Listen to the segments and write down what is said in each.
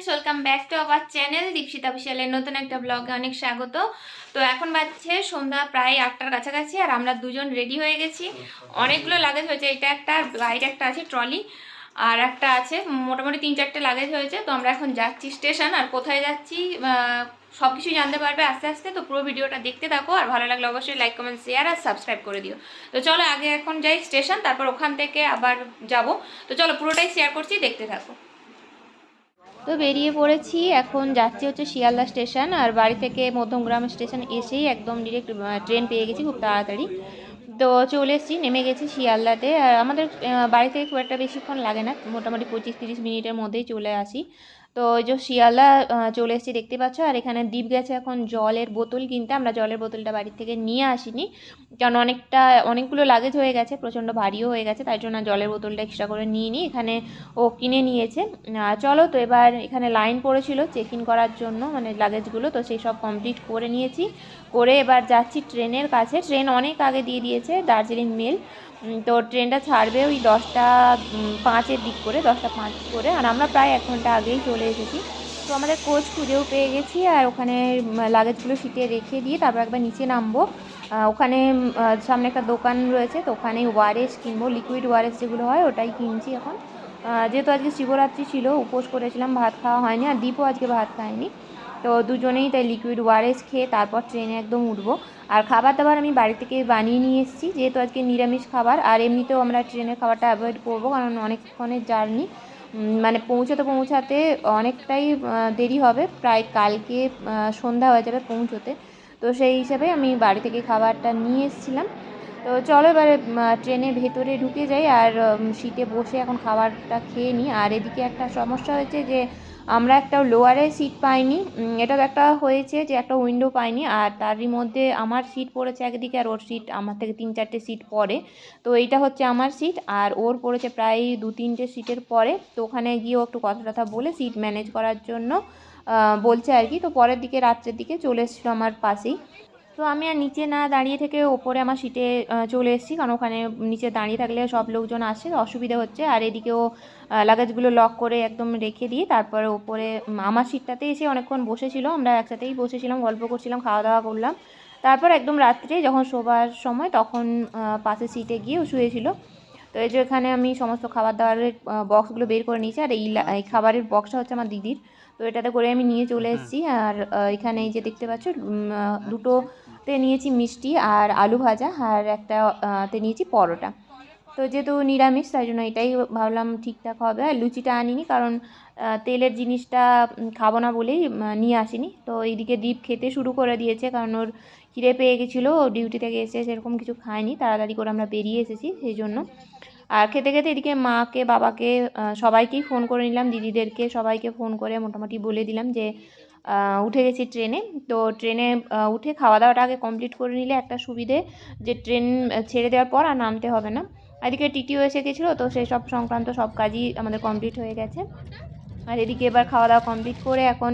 Friends welcome back to our channel Dipshita বিশালের নতুন একটা ব্লগে অনেক স্বাগত। তো এখন বাজছে সন্ধ্যা প্রায় আটটার কাছাকাছি আর আমরা দুজন রেডি হয়ে গেছি। অনেকগুলো লাগেজ হয়েছে, এটা একটা বাইরে একটা আছে ট্রলি আর একটা আছে মোটামুটি তিন চারটে লাগেজ হয়েছে। তো আমরা এখন যাচ্ছি স্টেশন আর কোথায় যাচ্ছি সব কিছুই জানতে পারবে আস্তে আস্তে। তো পুরো ভিডিওটা দেখতে থাকো, আর ভালো লাগলে অবশ্যই লাইক কমেন্ট শেয়ার আর সাবস্ক্রাইব করে দিও। তো চলো আগে এখন যাই স্টেশন তারপর ওখান থেকে আবার যাব। তো চলো পুরোটাই শেয়ার করছি, দেখতে থাকো। তো বেরিয়ে পড়েছি। এখন যাচ্ছি হচ্ছে শিয়ালদা স্টেশন আর বাড়ি থেকে মধ্যমগ্রাম স্টেশন এসেই একদম ডিরেক্ট ট্রেন পেয়ে গেছি খুব তাড়াতাড়ি। তো চলে এসেছি, নেমে গেছি শিয়ালদাতে। আর আমাদের বাড়ি থেকে খুব একটা বেশিক্ষণ লাগে না। মোটামুটি পঁচিশ তিরিশ মিনিটের মধ্যেই চলে আসি। তো ওই যে শিয়ালদা চলে এসেছি, দেখতে পাচ্ছ? আর এখানে দ্বীপ গেছে এখন জলের বোতল কিনতে। আমরা জলের বোতলটা বাড়ির থেকে নিয়ে আসিনি। কারণ অনেকটা, অনেকগুলো লাগেজ হয়ে গেছে, প্রচণ্ড ভারীও হয়ে গেছে, তাই জন্য জলের বোতলটা এক্সট্রা করে নিয়ে নিই এখানে ও কিনে নিয়েছে। চলো তো এবার এখানে লাইন পড়েছিল চেক ইন করার জন্য মানে লাগেজগুলো তো সেই সব কমপ্লিট করে নিয়েছি। করে এবার যাচ্ছি ট্রেনের কাছে। ট্রেন অনেক আগে দিয়ে দিয়েছে, দার্জিলিং মেল তো ট্রেনটা ছাড়বে ওই দশটা পাঁচের দিক করে, দশটা পাঁচ করে। আর আমরা প্রায় এক ঘণ্টা আগেই চলে এসেছি। তো আমাদের কোচ খুঁজেও পেয়ে গেছি আর ওখানে লাগেজগুলো সিটে রেখে দিয়ে তারপর একবার নিচে নামবো। ওখানে সামনে একটা দোকান রয়েছে, তো ওখানে ওয়ারেস কিনবো লিকুইড ওয়ারেস যেগুলো হয় ওটাই কিনছি এখন। যেহেতু আজকে শিবরাত্রি ছিল, উপোস করেছিলাম, ভাত খাওয়া হয়নি, আর দীপও আজকে ভাত খায়নি। তো দুজনেই তাই লিকুইড ওয়ারেস খেয়ে তারপর ট্রেনে একদম উঠবো। আর খাবার দাবার আমি বাড়ি থেকে বানিয়ে নিয়ে এসেছি, যেহেতু আজকে নিরামিষ খাবার। আর এমনিতেও আমরা ট্রেনের খাবারটা অ্যাভয়েড করব, কারণ অনেকক্ষণের জার্নি মানে পৌঁছাতে পৌঁছাতে অনেকটাই দেরি হবে। প্রায় কালকে সন্ধ্যা হয়ে যাবে পৌঁছোতে। তো সেই হিসাবে আমি বাড়ি থেকে খাবারটা নিয়ে এসেছিলাম। তো চলো এবারে ট্রেনে ভেতরে ঢুকে যাই। আর সিটে বসে এখন খাবারটা খেয়ে নিই। আর এদিকে একটা সমস্যা হয়েছে যে আমরা একটা লোয়ারে সিট পাইনি। এটা এটাও একটা হয়েছে যে একটা উইন্ডো পাইনি আর তারই মধ্যে আমার সিট পড়েছে একদিকে আর ওর সিট আমার থেকে তিন চারটে সিট পরে। তো এইটা হচ্ছে আমার সিট আর ওর পড়েছে প্রায় দু তিনটে সিটের পরে। তো ওখানে গিয়েও একটু কথা টথা বলে সিট ম্যানেজ করার জন্য বলছে আর কি। তো পরের দিকে রাত্রের দিকে চলে এসেছিল আমার পাশেই। তো আমি আর নিচে না দাঁড়িয়ে থেকে ওপরে আমার সিটে চলে এসেছি। কারণ ওখানে নিচে দাঁড়িয়ে থাকলে সব লোকজন আসে অসুবিধা হচ্ছে। আর এদিকেও লাগেজগুলো লক করে একদম রেখে দিয়ে তারপরে ওপরে আমার সিটটাতে এসে অনেকক্ষণ বসেছিল। আমরা একসাথেই বসেছিলাম গল্প করছিলাম খাওয়া দাওয়া করলাম। তারপর একদম রাত্রে যখন শোবার সময় তখন পাশের সিটে গিয়ে শুয়েছিল। তো এই যে এখানে আমি সমস্ত খাবার দাবারের বক্সগুলো বের করে নিয়েছি। আর এই এই খাবারের বক্সটা হচ্ছে আমার দিদির। তো এটাতে করে আমি নিয়ে চলে এসেছি। আর এখানে এই যে দেখতে পাচ্ছ উম, দুটোতে নিয়েছি মিষ্টি আর আলু ভাজা আর একটা তে নিয়েছি পরোটা। তো যেহেতু নিরামিষ, তাই জন্য এটাই ভাবলাম ঠিকঠাক হবে। আর লুচিটা আনিনি কারণ তেলের জিনিসটা খাব না বলেই নিয়ে আসিনি। তো এইদিকে দীপ খেতে শুরু করে দিয়েছে কারণ ওর খিদে পেয়ে গেছিল। ডিউটি থেকে এসে সেরকম কিছু খায়নি। তাড়াতাড়ি করে আমরা বেরিয়ে এসেছি সেই জন্য। আর খেতে খেতে এদিকে মাকে, বাবাকে সবাইকেই ফোন করে নিলাম। দিদিদেরকে সবাইকে ফোন করে মোটামুটি বলে দিলাম যে উঠে গেছি ট্রেনে। তো ট্রেনে উঠে খাওয়া দাওয়াটা আগে কমপ্লিট করে নিলে একটা সুবিধে যে ট্রেন ছেড়ে দেওয়ার পর আর নামতে হবে না। এদিকে টিটিও এসে গেছিল, তো সেই সব সংক্রান্ত সব কাজই আমাদের কমপ্লিট হয়ে গেছে। আর এদিকে এবার খাওয়া দাওয়া কমপ্লিট করে এখন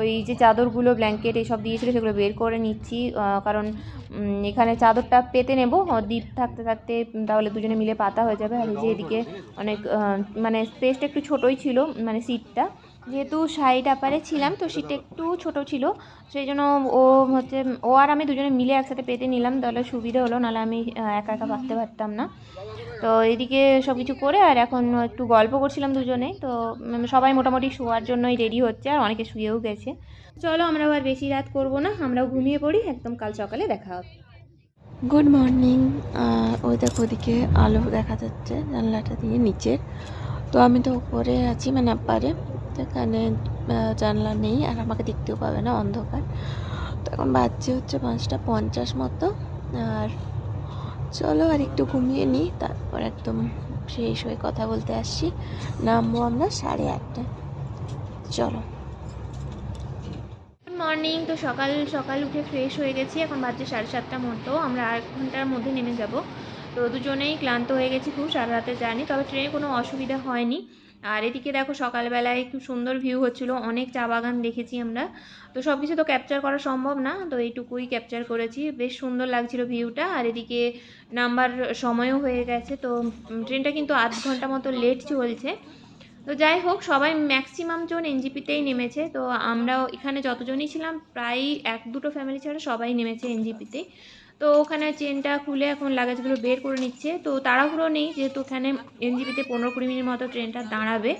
ওই যে চাদরগুলো ব্ল্যাঙ্কেট এইসব দিয়েছিলো সেগুলো বের করে নিচ্ছি। কারণ এখানে চাদরটা পেতে নেব। দ্বীপ থাকতে থাকতে তাহলে দুজনে মিলে পাতা হয়ে যাবে। আর এই যে এদিকে অনেক মানে স্পেসটা একটু ছোটোই ছিল মানে সিটটা যেহেতু সাইড আপারে ছিলাম, তো সিটটা একটু ছোট ছিল। সেই জন্য ও হচ্ছে, ও আর আমি দুজনে মিলে একসাথে পেতে নিলাম। তাহলে সুবিধা হলো, নাহলে আমি একা একা পাততে পারতাম না। তো এদিকে সব কিছু করে, আর এখন একটু গল্প করছিলাম দুজনে। তো সবাই মোটামুটি শোয়ার জন্যই রেডি হচ্ছে, আর অনেকে শুয়েও গেছে। চলো আমরাও আর বেশি রাত করব না, আমরাও ঘুমিয়ে পড়ি, একদম কাল সকালে দেখা হবে। গুড মর্নিং ওই দেখো ওদিকে আলো দেখা যাচ্ছে, জানলাটা দিয়ে নিচের তো আমি তো উপরে আছি মানে আপারে। এখানে জানলা নেই আর আমাকে দেখতেও পাবে না অন্ধকার। তো এখন বাজছে হচ্ছে পাঁচটা পঞ্চাশ মতো। আর চলো আর একটু ঘুমিয়ে নিই তারপর একদম শেষ হয়ে কথা বলতে আসছি। নামবো আমরা সাড়ে আটটায়। চলো। মর্নিং তো সকাল সকাল উঠে ফ্রেশ হয়ে গেছি, এখন বাজছে সাড়ে সাতটার মতো। আমরা আট ঘণ্টার মধ্যে নেমে যাব। তো দুজনেই ক্লান্ত হয়ে গেছি, খুব সারা রাতে জার্নি তবে ট্রেনে কোনো অসুবিধা হয়নি। আর এদিকে দেখো সকালবেলায় খুব সুন্দর ভিউ হচ্ছিল। অনেক চা বাগান দেখেছি আমরা। তো সব কিছু তো ক্যাপচার করা সম্ভব না, তো এইটুকুই ক্যাপচার করেছি। বেশ সুন্দর লাগছিল ভিউটা আর এদিকে নাম্বার সময়ও হয়ে গেছে, তো ট্রেনটা কিন্তু আধ ঘণ্টা মতো লেট চলছে। তো যাই হোক, সবাই ম্যাক্সিমাম জন এনজিপিতেই নেমেছে। তো আমরাও এখানে যতজনই ছিলাম, প্রায় এক দুটো ফ্যামিলি ছাড়া সবাই নেমেছে এনজিপিতে। তো ওখানে চেনটা খুলে এখন লাগেজগুলো বের করে নিচ্ছে। তো তাড়াহুড়ো নেই, যেহেতু ওখানে এনজিপিতে পনেরো কুড়ি মিনিট মতো ট্রেনটা দাঁড়াবে।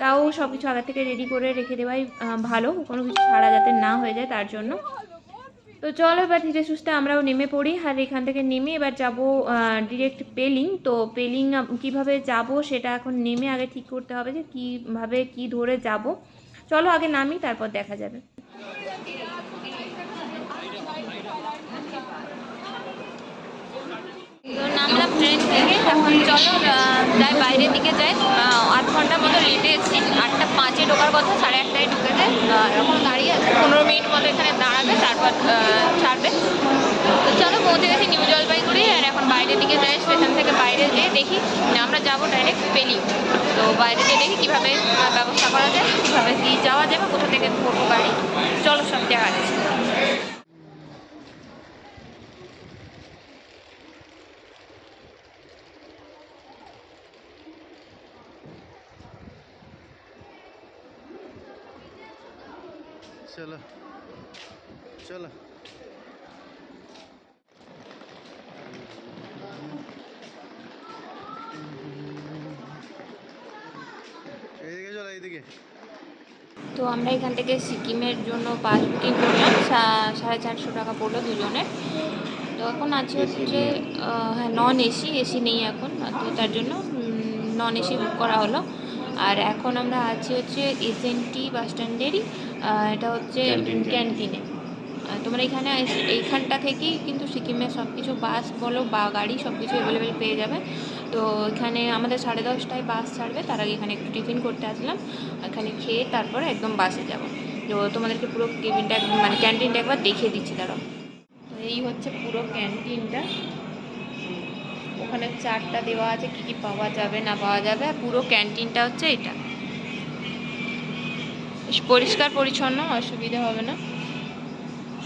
তাও সব কিছু আগে থেকে রেডি করে রেখে দেওয়াই ভালো। কোনো কিছু ছাড়া যাতে না হয়ে যায় তার জন্য। তো চলো এবার ধীরে সুস্থে আমরাও নেমে পড়ি। আর এখান থেকে নেমে এবার যাব ডিরেক্ট পেলিং তো পেলিং কীভাবে যাব সেটা এখন নেমে আগে ঠিক করতে হবে যে কীভাবে, কি ধরে যাব। চলো আগে নামি, তারপর দেখা যাবে। তো নামলাম ট্রেন থেকে। এখন চলো যাই বাইরের দিকে যাই। আধ ঘণ্টার মতো লেটে এসেছি। আটটা পাঁচে ঢোকার কথা, সাড়ে আটটায় ঢুকেছে। আর এখন গাড়ি আছে। পনেরো মিনিট মতো এখানে দাঁড়াবে, তারপর ছাড়বে। তো চলো, পৌঁছে গেছি নিউ জলপাইগুড়ি। আর এখন বাইরের দিকে যাই, স্টেশন থেকে বাইরে যেয়ে দেখি। আমরা যাব ডাইরেক্ট পেলিং। তো বাইরে যেয়ে দেখি কীভাবে ব্যবস্থা করা যায়, কীভাবে কি যাওয়া যাবে, কোথা থেকে ধরবো গাড়ি। চলো, সব দেখা যাচ্ছে। চলো। চলো। তো আমরা এখান থেকে সিকিমের জন্য বাস বুকিং করলাম সাড়ে চারশো টাকা পড়ল দুজনের। তো এখন আছে হচ্ছে হ্যাঁ নন এসি এসি নেই এখন। তো তার জন্য নন এসি বুক করা হলো। আর এখন আমরা আছি হচ্ছে এসএনটি বাস স্ট্যান্ডেরই এটা হচ্ছে ক্যান্টিনে তোমরা এখানে এইখানটা থেকেই কিন্তু সিকিমের সব কিছু বাস বলো বা গাড়ি সব কিছু অ্যাভেলেবেল পেয়ে যাবে। তো এখানে আমাদের সাড়ে দশটায় বাস ছাড়বে তার আগে এখানে একটু টিফিন করতে আসলাম। এখানে খেয়ে তারপরে একদম বাসে যাব। তো তোমাদেরকে পুরো কেবিনটা মানে ক্যান্টিনটা একবার দেখিয়ে দিচ্ছি দাঁড়াও। তো এই হচ্ছে পুরো ক্যান্টিনটা ওখানে চারটা দেওয়া আছে, কি কি পাওয়া যাবে, না পাওয়া যাবে, আর পুরো ক্যান্টিনটা হচ্ছে এটা। পরিষ্কার, পরিচ্ছন্ন, অসুবিধা হবে না।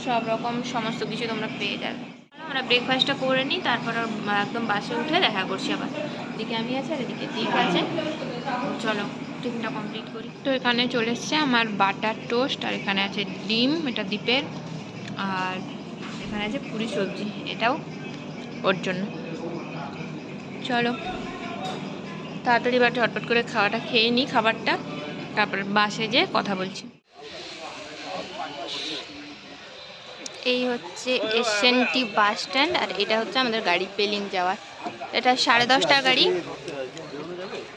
সব রকম সমস্ত কিছু তোমরা পেয়ে যাবে। আমরা ব্রেকফাস্টটা করে নিই, তারপর একদম বাসে উঠে দেখা করছি আবার। এদিকে আমি আছি আর এদিকে দিক আছে। চলো, টিফিনটা কমপ্লিট করি। তো এখানে চলে এসছে আমার বাটার টোস্ট, আর এখানে আছে ডিম, এটা দ্বীপের আর এখানে আছে পুরি সবজি, এটাও ওর জন্য। চলো। তাড়াতাড়ি এবার ঝটপট করে খাওয়াটা খেয়ে নিই খাবারটা। তারপর বাসে যেয়ে কথা বলছি। এই হচ্ছে এসএনটি বাস স্ট্যান্ড আর এটা হচ্ছে আমাদের গাড়ি পেলিং যাওয়ার। এটা সাড়ে দশটার গাড়ি,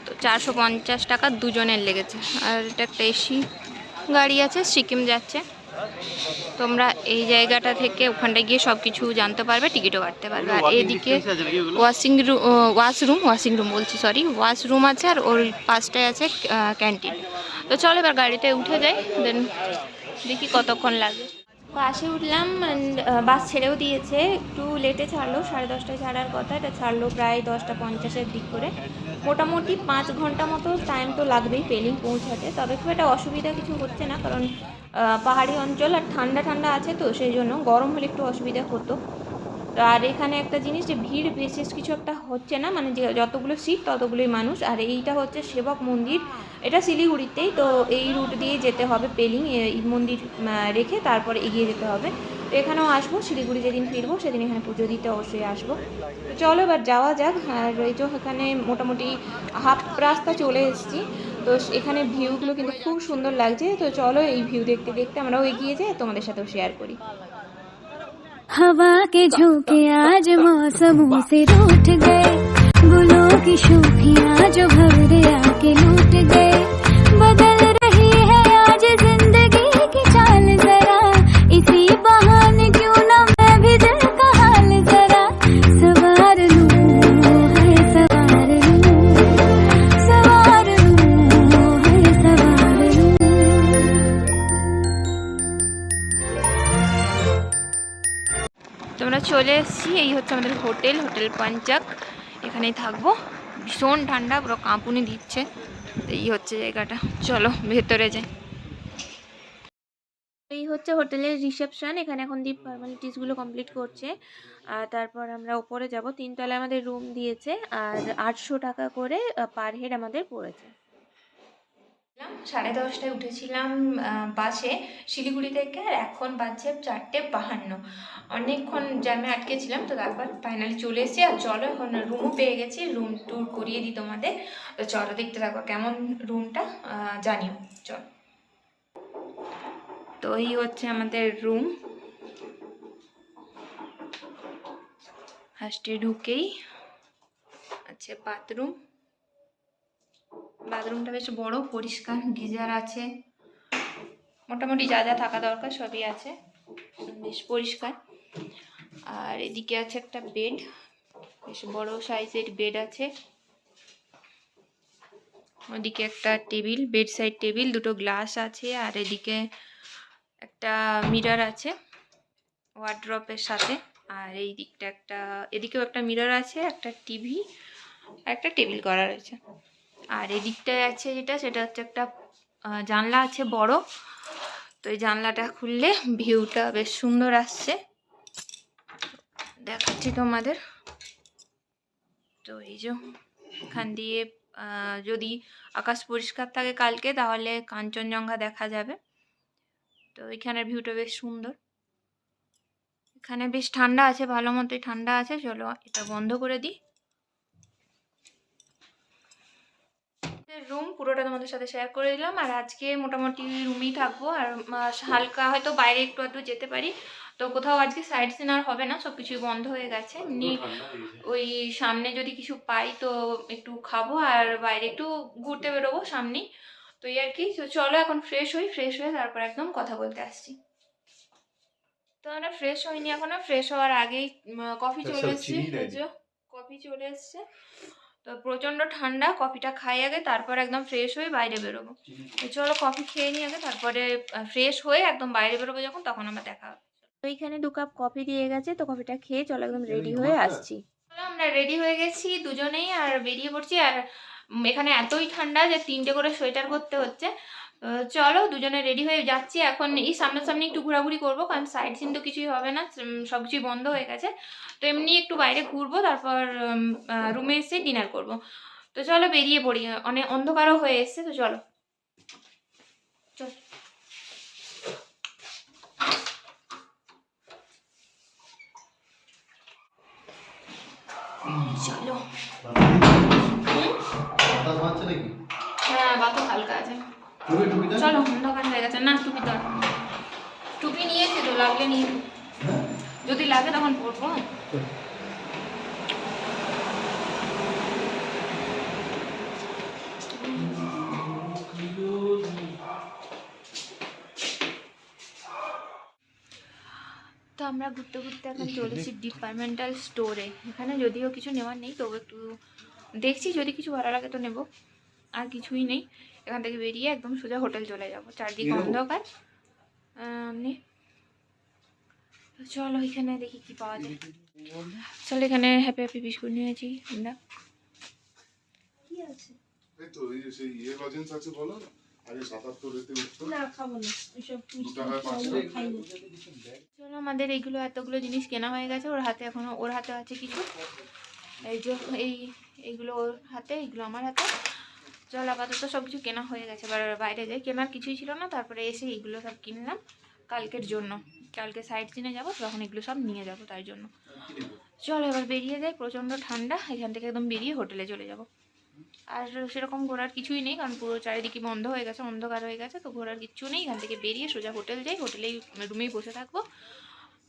তো চারশো পঞ্চাশ টাকা দুজনের লেগেছে। আর এটা একটা এসি গাড়ি আছে, সিকিম যাচ্ছে। তোমরা এই জায়গাটা থেকে ওখানটায় গিয়ে সব কিছু জানতে পারবে টিকিটও কাটতে পারবে। আর এদিকে washing room washroom washing room বলছি সরি ওয়াশরুম আছে আর ওর পাশটায় আছে ক্যান্টিন তো চলো এবার গাড়িতে উঠে যাই দেন দেখি কতক্ষণ লাগে বাসে উঠলাম বাস ছেড়েও দিয়েছে একটু লেটে ছাড়লো সাড়ে দশটায় ছাড়ার কথা এটা ছাড়লো প্রায় দশটা পঞ্চাশের দিক করে। মোটামুটি পাঁচ ঘণ্টা মতো টাইম তো লাগবেই পেলিং পৌঁছাতে। তবে খুব একটা অসুবিধা কিছু হচ্ছে না, কারণ পাহাড়ি অঞ্চল আর ঠান্ডা ঠান্ডা আছে তো, সেই জন্য গরম হলে একটু অসুবিধা হতো। তো আর এখানে একটা জিনিস যে ভিড় বিশেষ কিছু একটা হচ্ছে না মানে যে যতগুলো সিট ততগুলোই মানুষ। আর এইটা হচ্ছে সেবক মন্দির, এটা শিলিগুড়িতেই। তো এই রুট দিয়ে যেতে হবে, পেলিং এই মন্দির রেখে তারপর এগিয়ে যেতে হবে। তো এখানেও আসবো শিলিগুড়ি যেদিন ফিরবো সেদিন এখানে পুজো দিতে অবশ্যই আসবো তো চলো এবার যাওয়া যাক আর এই যে এখানে মোটামুটি হাফ রাস্তা চলে এসেছি তো এখানে ভিউগুলো কিন্তু খুব সুন্দর লাগছে তো চলো এই ভিউ দেখতে দেখতে আমরাও এগিয়ে যাই আর তোমাদের সাথেও শেয়ার করি हवा के झोंके आज मौसमों से रूठ गए गुलों की शोखियाँ जो भवरे आके लूट गए চলে এসেছি, এই হচ্ছে আমাদের হোটেল হোটেল পঞ্চাক এখানেই থাকব। ভীষণ ঠান্ডা, পুরো কাঁপুনি দিচ্ছে। এই হচ্ছে জায়গাটা। চলো, ভেতরে যাই। এই হচ্ছে হোটেলের রিসেপশন। এখানে এখন দীপ ফর্মালিটিসগুলো কমপ্লিট করছে। আর তারপর আমরা ওপরে যাব। তিনতলায় আমাদের রুম দিয়েছে। আর আটশো টাকা করে পার হেড আমাদের পড়েছে। সাড়ে দশটায় উঠেছিলাম বাসে। শিলিগুড়ি থেকে আর এখন বাজছে চারটে বাহান্ন। অনেকক্ষণ জ্যামে আটকেছিলাম, তো তারপর ফাইনালি চলে এসেছি। আর চলো, এখন রুমও পেয়ে গেছি রুম ট্যুর করিয়ে দিই তোমাদের। তো চলো, দেখতে থাকো কেমন রুমটা জানিও। চল। তো এই হচ্ছে আমাদের রুম ফার্স্টে ঢুকেই আছে বাথরুম বাথরুমটা বেশ বড়, পরিষ্কার, গিজার আছে। মোটামুটি যা যা থাকা দরকার সবই আছে। বেশ পরিষ্কার। আর এদিকে আছে একটা বেড বেশ বড় সাইজের বেড আছে। ওদিকে একটা টেবিল বেড সাইড টেবিল দুটো গ্লাস আছে। আর এদিকে একটা মিরর আছে ওয়ার্ড্রপের সাথে। আর এই দিকটা একটা, এদিকেও একটা মিরর আছে, একটা টিভি আর একটা টেবিল করা রয়েছে। আর এদিকটায় আছে যেটা, সেটা হচ্ছে একটা জানলা আছে বড়। তো এই জানলাটা খুললে ভিউটা বেশ সুন্দর আসছে। দেখাচ্ছি তোমাদের। তো এই যে এখান দিয়ে যদি আকাশ পরিষ্কার থাকে কালকে, তাহলে কাঞ্চনজঙ্ঘা দেখা যাবে। তো এখানের ভিউটা বেশ সুন্দর। এখানে বেশ ঠান্ডা আছে, ভালো মতোই ঠান্ডা আছে। চলো এটা বন্ধ করে দিই। রুম পুরোটা তোমাদের সাথে শেয়ার করে দিলাম। আর আজকে মোটামুটি রুমেই থাকব। আর হালকা হয়তো বাইরে একটু আধটু যেতে পারি। তো কোথাও আজকে সাইড সিন আর হবে না। সব কিছুই বন্ধ হয়ে গেছে। এমনি ওই সামনে যদি কিছু পাই তো একটু খাব। আর বাইরে একটু ঘুরতে বেরোবো সামনেই। তো এই আর কি। চলো এখন ফ্রেশ হই। ফ্রেশ হয়ে তারপর একদম কথা বলতে আসছি। তো আমরা ফ্রেশ হইনি এখনও। ফ্রেশ হওয়ার আগেই কফি চলে সাথে এসছে। কফি চলে এসছে। তো প্রচণ্ড ঠান্ডা কফিটা খাই আগে তারপর একদম ফ্রেশ হয়ে বাইরে বেরোবো। তো চলো কফি খেয়ে নিই আগে তারপরে ফ্রেশ হয়ে একদম বাইরে বেরোবো যখন তখন আমরা দেখা হবে। তো এইখানে দু কাপ কফি দিয়ে গেছে তো কফিটা খেয়ে চলো একদম রেডি হয়ে আসছি। চলো, আমরা রেডি হয়ে গেছি দুজনেই আর বেরিয়ে পড়ছি আর এখানে এতই ঠান্ডা যে তিনটে করে সোয়েটার করতে হচ্ছে। চলো দুজনে রেডি হয়ে যাচ্ছি। এখন এই সামনাসামনি একটু ঘোরাঘুরি করব কারণ সাইড সিন তো কিছুই হবে না সব কিছুই বন্ধ হয়ে গেছে। তো এমনি একটু বাইরে ঘুরবো তারপর রুমে এসে ডিনার করব। তো চলো বেরিয়ে পড়ি। অনেক অন্ধকারও হয়ে এসছে তো চলো। চল। হ্যাঁ বাতো হালকা আছে। চলো অন্ধকার হয়ে গেছে। না টুপি তো টুপি নিয়েছি তো লাগলে নিয়ে হ্যাঁ? যদি লাগে তখন পরবো। তো আমরা ঘুরতে ঘুরতে এখন চলেছি ডিপার্টমেন্টাল স্টোরে এখানে যদিও কিছু নেওয়ার নেই তবু একটু দেখছি। যদি কিছু ভালো লাগে তো নেব। আর কিছুই নেই। এখান থেকে বেরিয়ে একদম সোজা হোটেল চলে যাব। চারদিকে অন্ধকার। আহ, নে। তো চলো এখানে দেখি কি পাওয়া যায়। চলো এখানে হ্যাপি হ্যাপি বিস্কুট নিয়েছি আমরা। এই তো এই যে সেই ইয়ে লজেন্স আছে বলো আগে সাতাত্তর এতে উঠতো। না খাব। চলো আমাদের এইগুলো এতগুলো জিনিস কেনা হয়ে গেছে ওর হাতে এখনও ওর হাতে আছে কিছু। এই যে এই এইগুলো ওর হাতে এইগুলো আমার হাতে। চল আপাতত সব কিছু কেনা হয়ে গেছে। এবার বাইরে যাই। কেনার কিছুই ছিল না। তারপরে এসে এইগুলো সব কিনলাম কালকের জন্য। কালকে সাইড সিনে যাব, তখন এগুলো সব নিয়ে যাব তাই জন্য। চলো এবার বেরিয়ে যাই। প্রচণ্ড ঠান্ডা। এখান থেকে একদম বেরিয়ে হোটেলে চলে যাব। আর সেরকম ঘোরার কিছুই নেই, কারণ পুরো চারিদিকে বন্ধ হয়ে গেছে, অন্ধকার হয়ে গেছে, তো ঘোরার কিচ্ছু নেই। এখান থেকে বেরিয়ে সোজা হোটেল যাই। হোটেলেই রুমেই বসে থাকব।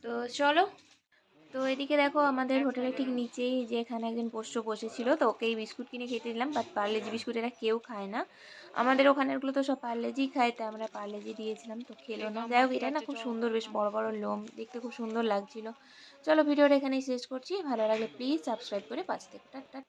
তো চলো তো এদিকে দেখো আমাদের হোটেলের ঠিক নিচেই যে এখানে একজন পোষ্য বসেছিল তো ওকেই বিস্কুট কিনে খেতে দিলাম বাট পার্লেজি বিস্কুট এরা কেউ খায় না। আমাদের ওখানেরগুলো তো সব পার্লেজি খায় তাই আমরা পার্লেজি দিয়েছিলাম তো খেলো না। যাই হোক এটা না খুব সুন্দর বেশ বড় বড় লোম দেখতে খুব সুন্দর লাগছিল। চলো ভিডিওটা এখানেই শেষ করছি ভালো লাগলে প্লিজ সাবস্ক্রাইব করে পাঁচ থেকে। টাটা।